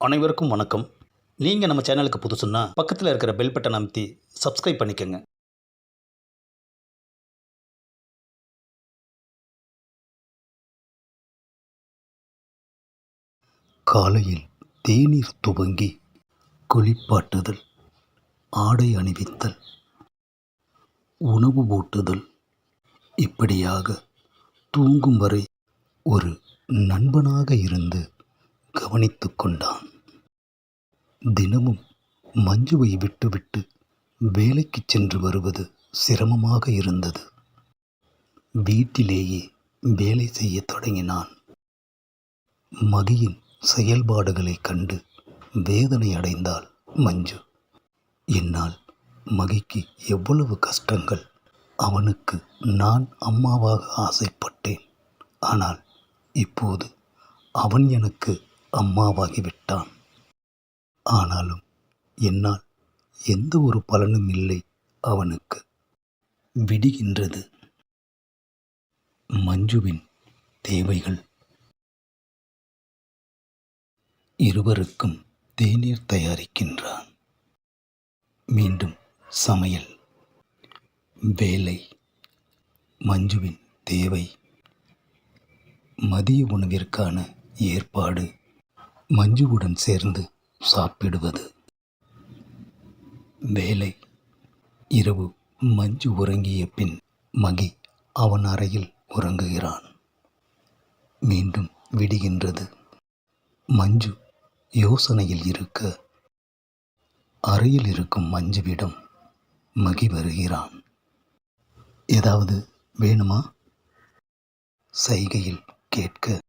அனைவருக்கும் வணக்கம். நீங்கள் நம்ம சேனலுக்கு புதுசுன்னா பக்கத்தில் இருக்கிற பெல் பட்டன் அமைத்தி சப்ஸ்கிரைப் பண்ணிக்கோங்க. காலையில் தேநீர் துவங்கி குளிப்பாட்டுதல் ஆடை அணிவித்தல் உணவு ஊட்டுதல். இப்படியாக தூங்கும் வரை ஒரு நண்பனாக இருந்து கவனித்து கொண்டான். தினமும் மஞ்சுவை விட்டுவிட்டு வேலைக்கு சென்று வருவது சிரமமாக இருந்தது. வீட்டிலேயே வேலை செய்யத் தொடங்கினான். மதியின் செயல்பாடுகளைக் கண்டு வேதனை அடைந்தாள் மஞ்சு. என்னால் மகிக்கு எவ்வளவு கஷ்டங்கள் அவனுக்கு நான் அம்மாவாக ஆசைப்பட்டேன். ஆனால் இப்போது அவன் எனக்கு அம்மாவாகி விட்டான் ஆனாலும் என்னால் எந்த ஒரு பலனும் இல்லை அவனுக்கு. விடுகின்றது. மஞ்சுவின் தேவைகள். இருவருக்கும் தேநீர் தயாரிக்கின்றான். மீண்டும் சமையல். வேலை. மஞ்சுவின் தேவை. மதிய உணவிற்கான ஏற்பாடு. மஞ்சுவுடன் சேர்ந்து சாப்பிடுவது. வேலை. இரவு மஞ்சு உறங்கிய பின் மகி அவன் அறையில் உறங்குகிறான். மீண்டும் விடுகின்றது. மஞ்சு யோசனையில் இருக்க அறையில் இருக்கும் மஞ்சுவிடம் மகி வருகிறான். ஏதாவது வேணுமா? சைகையில் கேட்க